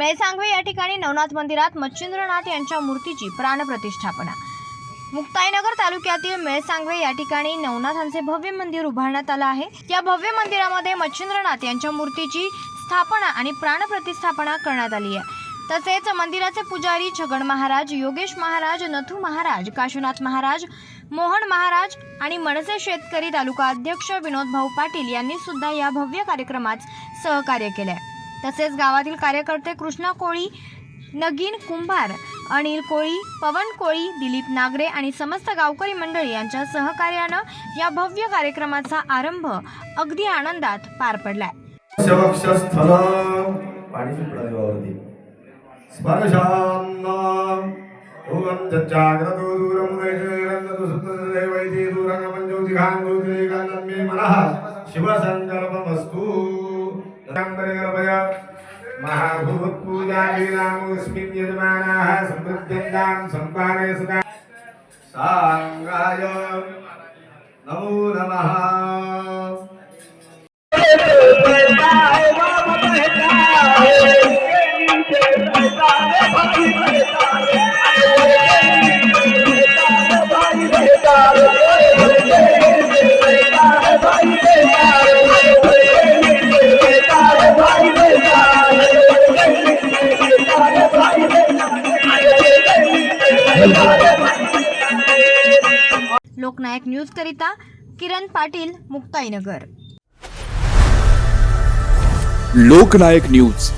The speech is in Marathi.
मेळसांगवे या ठिकाणी नवनाथ मंदिरात मच्छिंद्रनाथ यांच्या मूर्तीची प्राणप्रतिष्ठापना. मुक्ताईनगर तालुक्यातील मेळसांगवे या ठिकाणी नवनाथांचे भव्य मंदिर उभारण्यात आलं आहे. या भव्य मंदिरामध्ये मच्छिंद्रनाथ यांच्या मूर्तीची स्थापना आणि प्राणप्रतिष्ठापना करण्यात आली आहे. तसेच मंदिराचे पुजारी छगन महाराज योगेश महाराज नथू महाराज काशीनाथ महाराज मोहन महाराज आणि मनसे शेतकरी तालुका अध्यक्ष विनोद भाऊ पाटील यांनी सुद्धा या भव्य कार्यक्रमात सहकार्य केले तसेच गावातील कार्यकर्ते कृष्णा कोळी नगीन कुंभार अनिल कोळी पवन कोळी दिलीप नागरे आणि समस्त गावकरी मंडळी यांच्या सहकार्यानं या भव्य कार्यक्रमाचा आरंभ अगदी आनंदात पार पडलाय. वक्षस्थल पाणी सुटलं देवावरती स्पर्शान्न भुवन जाग्रतो दूरं वैद्यरंगतो सुप्तदेवैति दूरं मंजोतिघान ज्योतिरेकानं मे मनः शिवसङ्कल्पमस्तु तदंबरे कृपया महाभूतपूजालीनामुस्मिन् यजमानाः समृद्ध्यन्तां सम्पादय सदा साङ्गाय नमो नमः लोकनायक न्यूज करिता किरण पाटील मुक्ताईनगर. लोकनायक न्यूज.